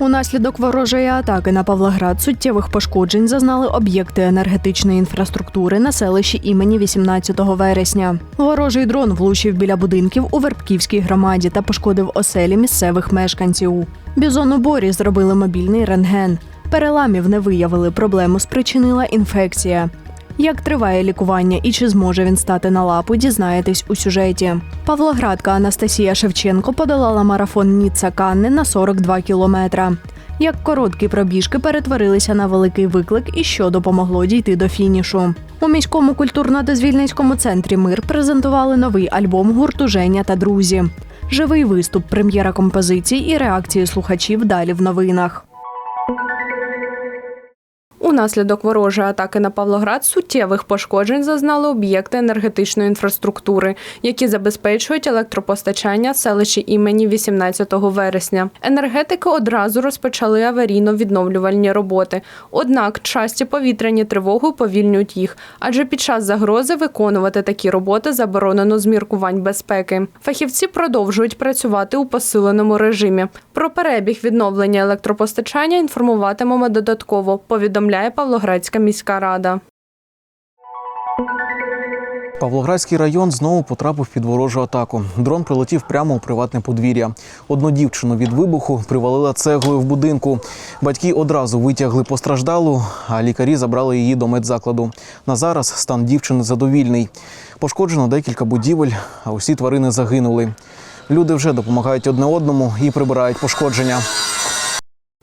Унаслідок ворожої атаки на Павлоград суттєвих пошкоджень зазнали об'єкти енергетичної інфраструктури на селищі імені 18 вересня. Ворожий дрон влучив біля будинків у Вербківській громаді та пошкодив оселі місцевих мешканців. Бізону Борі зробили мобільний рентген. Переламів не виявили, проблему спричинила інфекція. Як триває лікування і чи зможе він стати на лапу, дізнаєтесь у сюжеті. Павлоградка Анастасія Шевченко подолала марафон Ніцца Канни на 42 кілометра. Як короткі пробіжки перетворилися на великий виклик і що допомогло дійти до фінішу. У міському культурно-дозвільницькому центрі Мир презентували новий альбом гурту Женя та друзі. Живий виступ, прем'єра композицій і реакції слухачів далі в новинах. Унаслідок ворожої атаки на Павлоград суттєвих пошкоджень зазнали об'єкти енергетичної інфраструктури, які забезпечують електропостачання селищі імені 18 вересня. Енергетики одразу розпочали аварійно-відновлювальні роботи. Однак часті повітряні тривоги уповільнюють їх, адже під час загрози виконувати такі роботи заборонено з міркувань безпеки. Фахівці продовжують працювати у посиленому режимі. Про перебіг відновлення електропостачання інформуватимемо додатково. Повідомляє Павлоградська міська рада. Павлоградський район знову потрапив під ворожу атаку. Дрон прилетів прямо у приватне подвір'я. Одну дівчину від вибуху привалила цеглою в будинку. Батьки одразу витягли постраждалу, а лікарі забрали її до медзакладу. На зараз стан дівчини задовільний. Пошкоджено декілька будівель, а усі тварини загинули. Люди вже допомагають одне одному і прибирають пошкодження.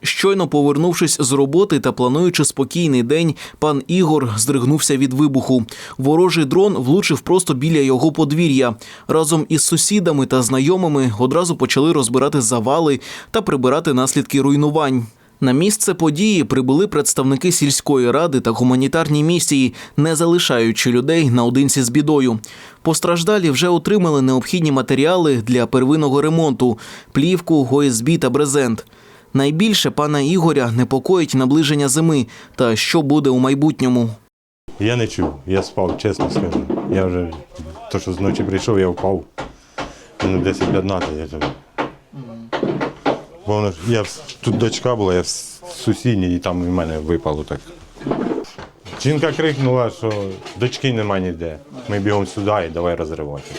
Щойно повернувшись з роботи та плануючи спокійний день, пан Ігор здригнувся від вибуху. Ворожий дрон влучив просто біля його подвір'я. Разом із сусідами та знайомими одразу почали розбирати завали та прибирати наслідки руйнувань. На місце події прибули представники сільської ради та гуманітарні місії, не залишаючи людей наодинці з бідою. Постраждалі вже отримали необхідні матеріали для первинного ремонту: плівку, ОСБ та брезент. Найбільше пана Ігоря непокоїть наближення зими та що буде у майбутньому. Я не чув, я спав, чесно скажу. Я вже то, що зночі прийшов, я впав. Ну, 10-15 я там. Бо я тут дочка була, я сусідній, і там в мене випало так. Жінка крикнула, що дочки нема ніде. Ми бігом сюди і давай розривати.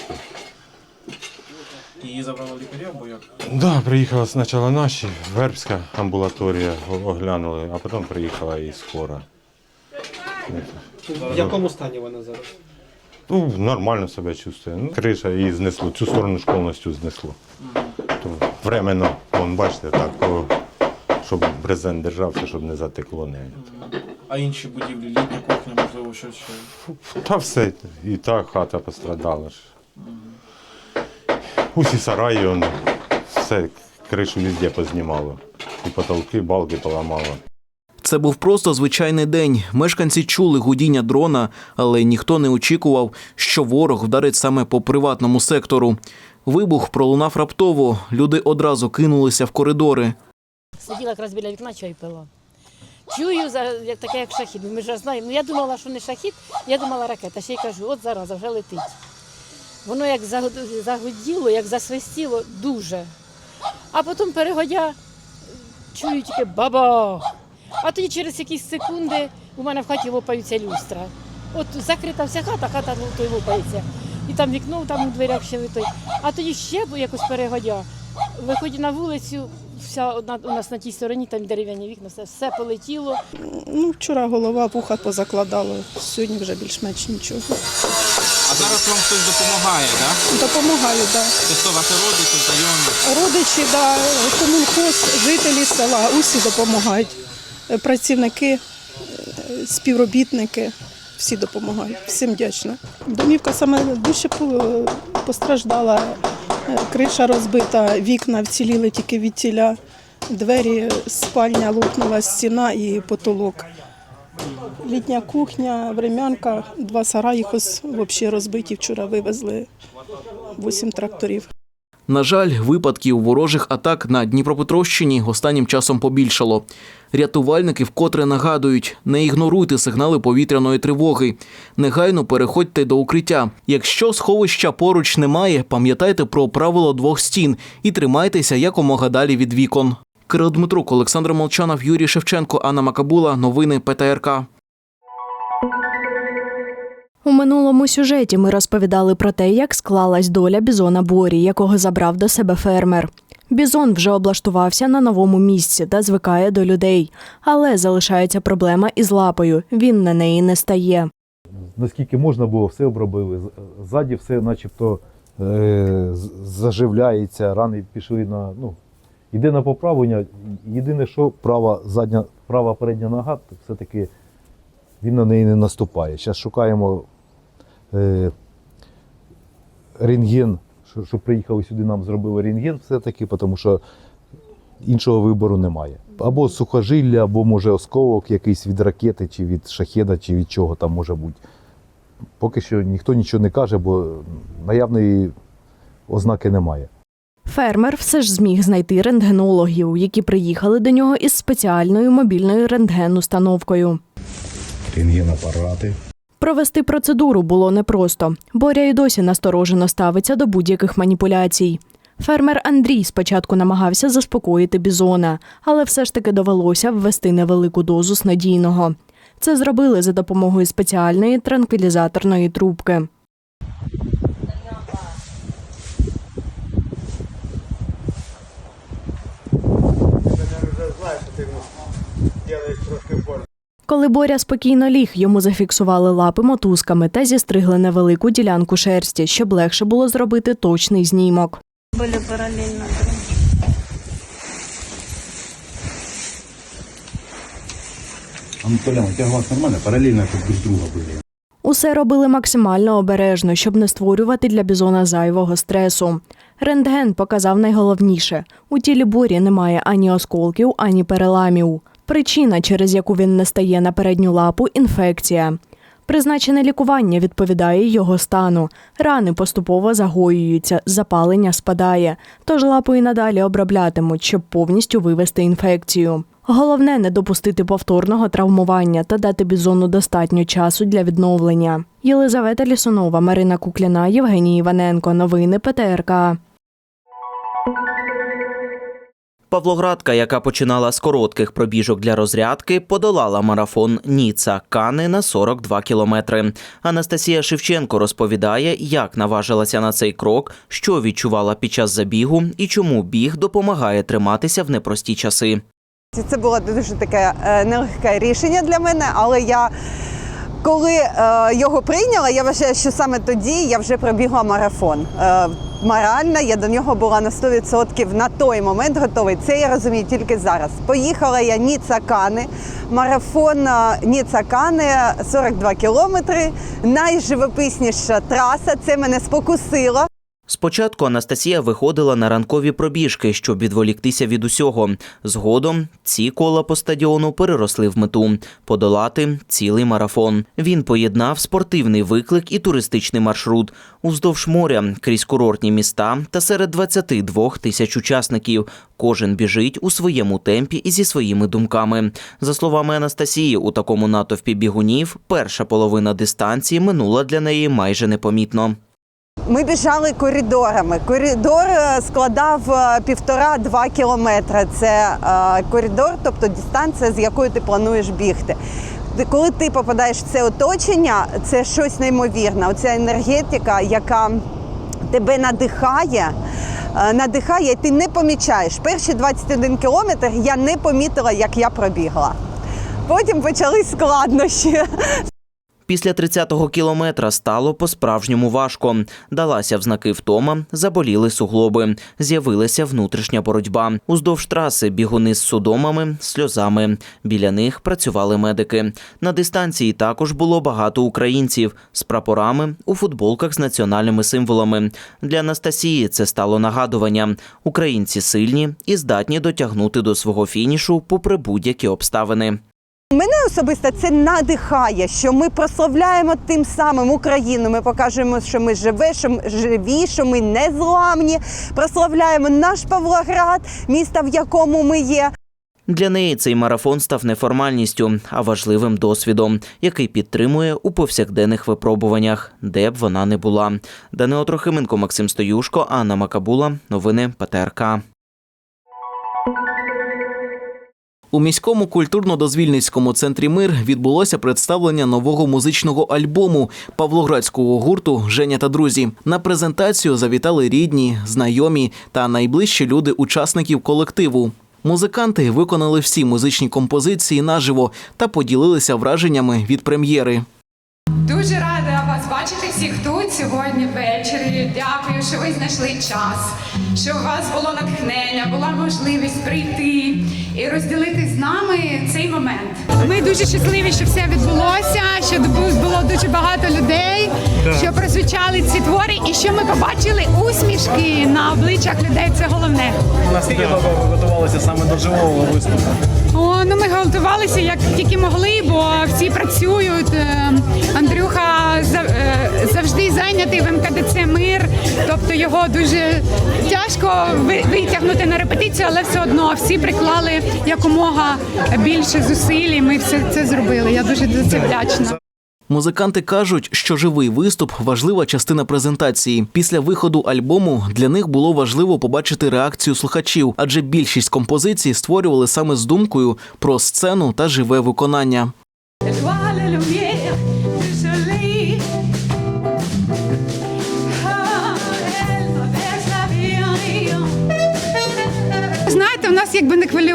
Її забрали в лікарі або як? Так, да, приїхала спочатку наші, вербська амбулаторія оглянули, а потім приїхала і скора. В якому стані вона зараз? Ну, нормально себе чувствує. Ну, криша її знесло, цю сторону ж повністю знесло. То временно, вон, бачите, так, о, щоб брезент держався, щоб не затекло не. А інші будівлі, літня кухня, можливо, щось ще. Та все, і та хата пострадала ж. Усі сараї, он, все, кришу везде познімало. І потолки, балки поламало. Це був просто звичайний день. Мешканці чули гудіння дрона, але ніхто не очікував, що ворог вдарить саме по приватному сектору. Вибух пролунав раптово. Люди одразу кинулися в коридори. Сиділа якраз біля вікна, чай пила. Чую, за- як таке, як шахід. Ми ж знаємо. Ну, я думала, що не шахід, я думала ракета. Ще й кажу, от зараза, вже летить. Воно як загуд- загуділо, як засвистіло, дуже. А потім перегодя, чую тільки баба. А тоді через якісь секунди у мене в хаті лопаються люстра. От закрита вся хата, хата той лопається. І там вікно там у дверях ще витой. А тоді ще якось перегодя. Виходжу на вулицю, вся одна у нас на тій стороні, там дерев'яні вікна, все, все полетіло. Ну, вчора голова вуха позакладала, сьогодні вже більш-менш нічого. Зараз вам хтось допомагає, так? Допомагаю, так. Це хто ваші родичі, знайомі? Родичі, да, комунхоз, жителі села, усі допомагають. Працівники, е, співробітники, всі допомагають. Всім вдячна. Домівка саме дуже постраждала, Е, криша розбита, вікна вціліли тільки від тіля, двері, спальня лопнула, стіна і потолок. Літня кухня, времянка, два сараї взагалі розбиті. Вчора вивезли 8 тракторів. На жаль, випадків ворожих атак на Дніпропетровщині останнім часом побільшало. Рятувальники вкотре нагадують: не ігноруйте сигнали повітряної тривоги. Негайно переходьте до укриття. Якщо сховища поруч немає, пам'ятайте про правило двох стін і тримайтеся якомога далі від вікон. Кирил Дмитрук, Олександр Молчанов, Юрій Шевченко, Анна Макабула. Новини ПТРК. У минулому сюжеті ми розповідали про те, як склалась доля бізона Борі, якого забрав до себе фермер. Бізон вже облаштувався на новому місці та звикає до людей, але залишається проблема із лапою. Він на неї не стає. наскільки можна було, все обробили. Ззаді все начебто е, заживляється, рани пішли на. Ну, йде на поправлення. Єдине, що права задня, права передня нога, все-таки він на неї не наступає. Зараз шукаємо е, рентген, що, що приїхали сюди, нам зробили рентген все-таки, тому що іншого вибору немає. Або сухожилля, або може осколок якийсь від ракети, чи від шахеда, чи від чого там може бути. Поки що ніхто нічого не каже, бо наявної ознаки немає. Фермер все ж зміг знайти рентгенологів, які приїхали до нього із спеціальною мобільною рентген-установкою. Рентген-апарати. Провести процедуру було непросто. Боря й досі насторожено ставиться до будь-яких маніпуляцій. Фермер Андрій спочатку намагався заспокоїти бізона, але все ж таки довелося ввести невелику дозу снадійного. Це зробили за допомогою спеціальної транквілізаторної трубки. Коли Боря спокійно ліг, йому зафіксували лапи мотузками та зістригли невелику ділянку шерсті, щоб легше було зробити точний знімок. были параллельно. Анатолий, у тебя глаз нормально? Параллельно, чтобы друг друга были. Усе робили максимально обережно, щоб не створювати для бізона зайвого стресу. Рентген показав найголовніше: у тілі борі немає ані осколків, ані переламів. Причина, через яку він не стає на передню лапу інфекція. Призначене лікування відповідає його стану. Рани поступово загоюються, запалення спадає, тож лапу і надалі оброблятимуть, щоб повністю вивести інфекцію. Головне не допустити повторного травмування та дати бізону достатньо часу для відновлення. Єлизавета Лісунова, Марина Кукляна, Євгеній Іваненко. Новини ПТРК. Павлоградка, яка починала з коротких пробіжок для розрядки, подолала марафон Ніца Кани на 42 кілометри. Анастасія Шевченко розповідає, як наважилася на цей крок, що відчувала під час забігу і чому біг допомагає триматися в непрості часи. Це було дуже таке е, нелегке рішення для мене, але я коли е, його прийняла, я вважаю, що саме тоді я вже пробігла марафон. Е, морально я до нього була на 100% на той момент готовий. Це я розумію тільки зараз. Поїхала я Ніца Кани, марафон е, Ніца Кани 42 кілометри. Найживописніша траса. Це мене спокусило. Спочатку Анастасія виходила на ранкові пробіжки, щоб відволіктися від усього. Згодом ці кола по стадіону переросли в мету подолати цілий марафон. Він поєднав спортивний виклик і туристичний маршрут уздовж моря крізь курортні міста та серед 22 тисяч учасників. Кожен біжить у своєму темпі і зі своїми думками. За словами Анастасії, у такому натовпі бігунів перша половина дистанції минула для неї майже непомітно. Ми біжали коридорами. Коридор е, складав е, півтора-два кілометри. Це е, коридор, тобто дистанція, з якою ти плануєш бігти. Коли ти попадаєш в це оточення, це щось неймовірне. Оця енергетика, яка тебе надихає. Надихає, і ти не помічаєш. Перші 21 кілометр я не помітила, як я пробігла. Потім почались складнощі. Після 30-го кілометра стало по-справжньому важко. Далася в знаки втома, заболіли суглоби, з'явилася внутрішня боротьба. Уздовж траси бігуни з судомами, сльозами. Біля них працювали медики. На дистанції також було багато українців з прапорами у футболках з національними символами. Для Анастасії це стало нагадуванням. Українці сильні і здатні дотягнути до свого фінішу попри будь-які обставини. Мене особисто це надихає, що ми прославляємо тим самим Україну. Ми покажемо, що ми живе, що ми живі, що ми незламні. Прославляємо наш Павлоград, місто, в якому ми є. Для неї цей марафон став не формальністю, а важливим досвідом, який підтримує у повсякденних випробуваннях, де б вона не була. Данило Трохименко, Максим Стоюшко, Анна Макабула. Новини ПТРК. У міському культурно-дозвільницькому центрі Мир відбулося представлення нового музичного альбому павлоградського гурту Женя та друзі. На презентацію завітали рідні, знайомі та найближчі люди учасників колективу. Музиканти виконали всі музичні композиції наживо та поділилися враженнями від прем'єри. Дуже рада вас бачити всіх тут сьогодні ввечері. Дякую, що ви знайшли час, що у вас було натхнення, була можливість прийти і розділити з нами цей момент. Ми дуже щасливі, що все відбулося, що було дуже багато людей, що прозвучали ці твори, і що ми побачили усмішки на обличчях людей. Це головне. Наскільки довго ви готувалися саме до живого виступу? О, ну ми готувалися як тільки могли, бо всі працюють. Е, Андрюха е, завжди зайнятий в МКДЦ мир, тобто його дуже тяжко витягнути на репетицію, але все одно всі приклали якомога більше зусиль. і Ми все це зробили. Я дуже за це вдячна. Музиканти кажуть, що живий виступ важлива частина презентації. Після виходу альбому для них було важливо побачити реакцію слухачів, адже більшість композицій створювали саме з думкою про сцену та живе виконання. Хваля у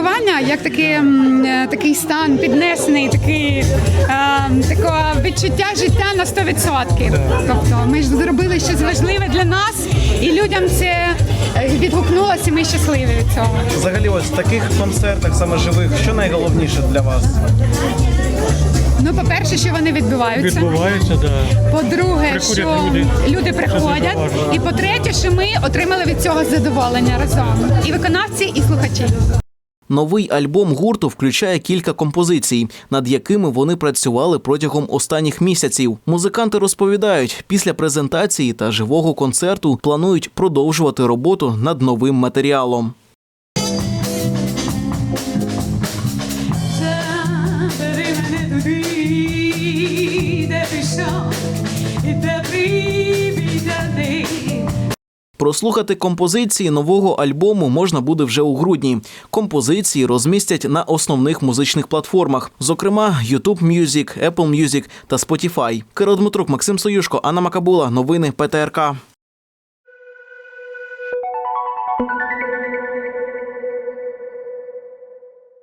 якби хвилювання, як таке, е, такий стан піднесений, такий е, такого відчуття життя на 100%. Тобто ми ж зробили щось важливе для нас, і людям це е, відгукнулося, і ми щасливі від цього. Взагалі, ось в таких концертах саме живих, що найголовніше для вас? Ну, по-перше, що вони відбуваються. Відбувається, да. По-друге, Приходять що люди. люди приходять. І по-третє, що ми отримали від цього задоволення разом. І виконавці, і слухачі. Новий альбом гурту включає кілька композицій, над якими вони працювали протягом останніх місяців. Музиканти розповідають, після презентації та живого концерту планують продовжувати роботу над новим матеріалом. Прослухати композиції нового альбому можна буде вже у грудні. Композиції розмістять на основних музичних платформах, зокрема YouTube Music, Apple Music та Spotify. Кирил Дмитрук, Максим Союшко, Анна Макабула. Новини ПТРК.